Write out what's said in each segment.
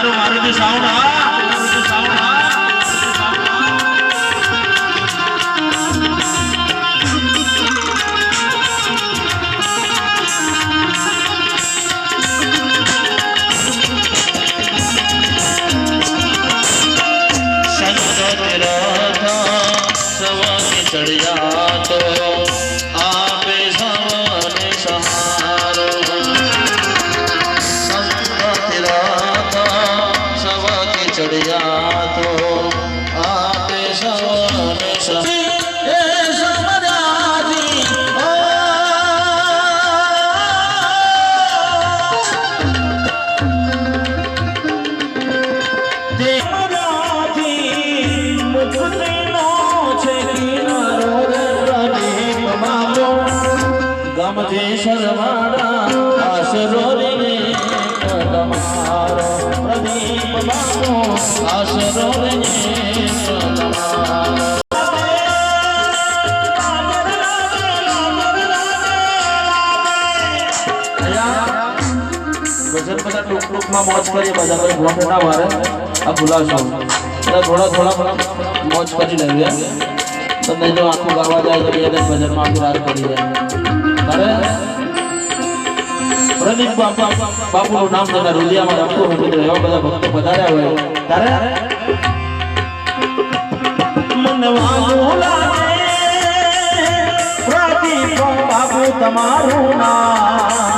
મારું મારુતિ સાઉન્ડ હા મારુતિ સાઉન્ડ હા મારુતિ સાઉન્ડ હા સંત ગમજે શરવાડા આશરો રે તમારો પ્રદીપ મારો આશરો રે ભજન બધા ટૂંક ટૂંકમાં મોજ કરીએ બધા કોઈ ગોઠ ના મારે આ ભૂલાશો બધા થોડા થોડા મોજ કરી લેવી તમને જો આખું ગાવા જાય તો બે જ ભજનમાં આખી રાત પડી જાય તારે પ્રદીપ બાપા બાપુનું નામ તેના રુદિયામાં રમતું હોય મિત્રો એવા બધા ભક્તો પધાર્યા હોય તારે મનવાનું લાગે પ્રદીપ બાબુ તમારું નામ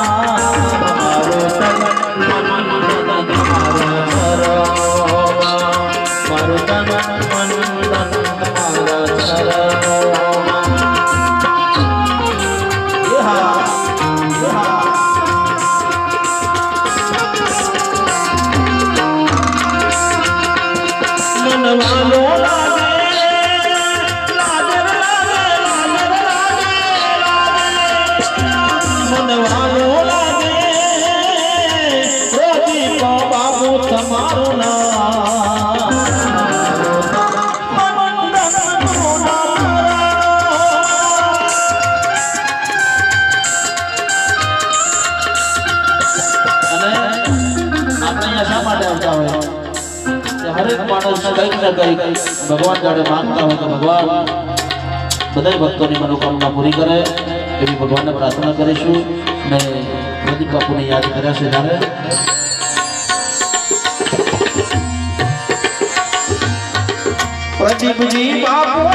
મનવાનો લાગે તમારું નામ માટે આવતા હોય? હરેક માણસ કંઈક ને કંઈક ભગવાન જાણે માંગતા હોય તો ભગવાન. બધા ભક્તોની મનોકામના પૂરી કરે, એવી ભગવાનને પ્રાર્થના કરીશું ને પ્રદીપ બાપુને યાદ કર્યા છે ત્યારે પ્રદીપજી બાપુ